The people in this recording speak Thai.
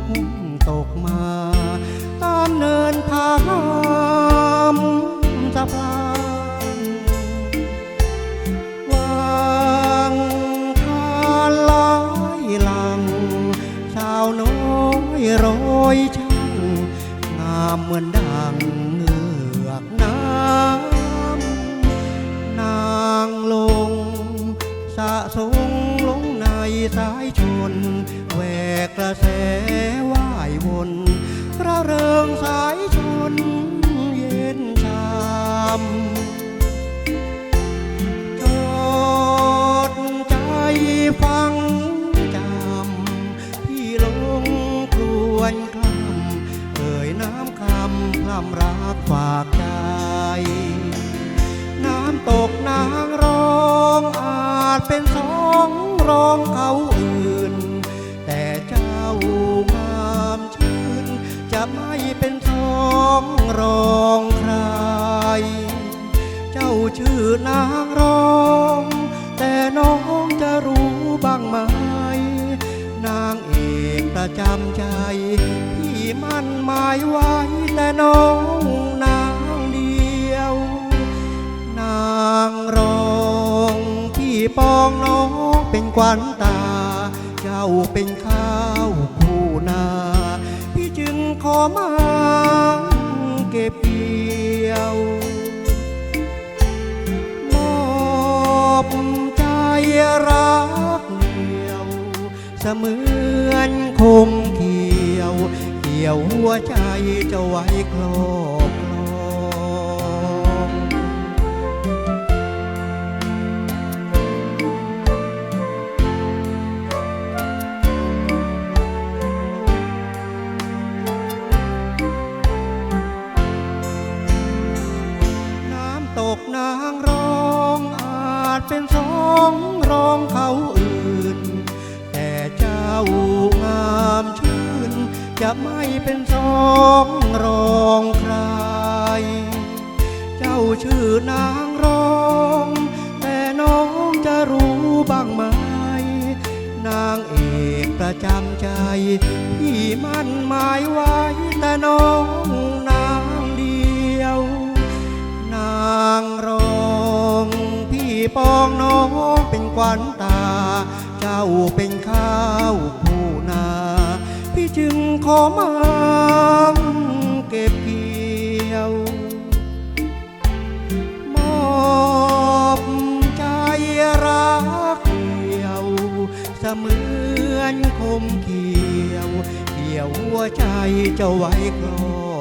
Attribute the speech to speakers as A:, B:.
A: กตกมา สายชนแหวกกระแสว่ายวนระเริงสายชนเย็นชามจดใจฟังจำพี่ลงครวนคลำเอ่ยน้ำคำพร่ำรักฝากใจ น้ำตกนางร้องอาจเป็นสอง ร้องเขาอื่น แต่เจ้างามชื่น จะไม่เป็นสองรองใคร เจ้าชื่อนางร้อง แต่น้องจะรู้บ้างไหม นางเอกประจำใจพี่มั่นหมายไว้แต่น้องนางเดียว นางรองพี่ปองน้อง เป็นขวัญตา เจ้าเป็นข้าวผู้นา พี่จึงขอมาเก็บเกี่ยวมอบใจรักเดียว เสมือนคมเขียว เกี่ยวหัวใจจะไว้ครอ เป็นสองร้องเขาอื่น แต่เจ้างามชื่น จะไม่เป็นสองร้องใคร เจ้าชื่อนางร้อง แต่น้องจะรู้บ้างไหม นางเอกประจำใจพี่มั่นหมายไว้แต่น้อง ปองน้องเป็นขวัญตา เจ้าเป็นข้าวผู้นา พี่จึงขอมาเก็บเกี่ยว มอบใจรักเดียวเสมือนคมเขียว เกี่ยวหัวใจเจ้าไว้ครอ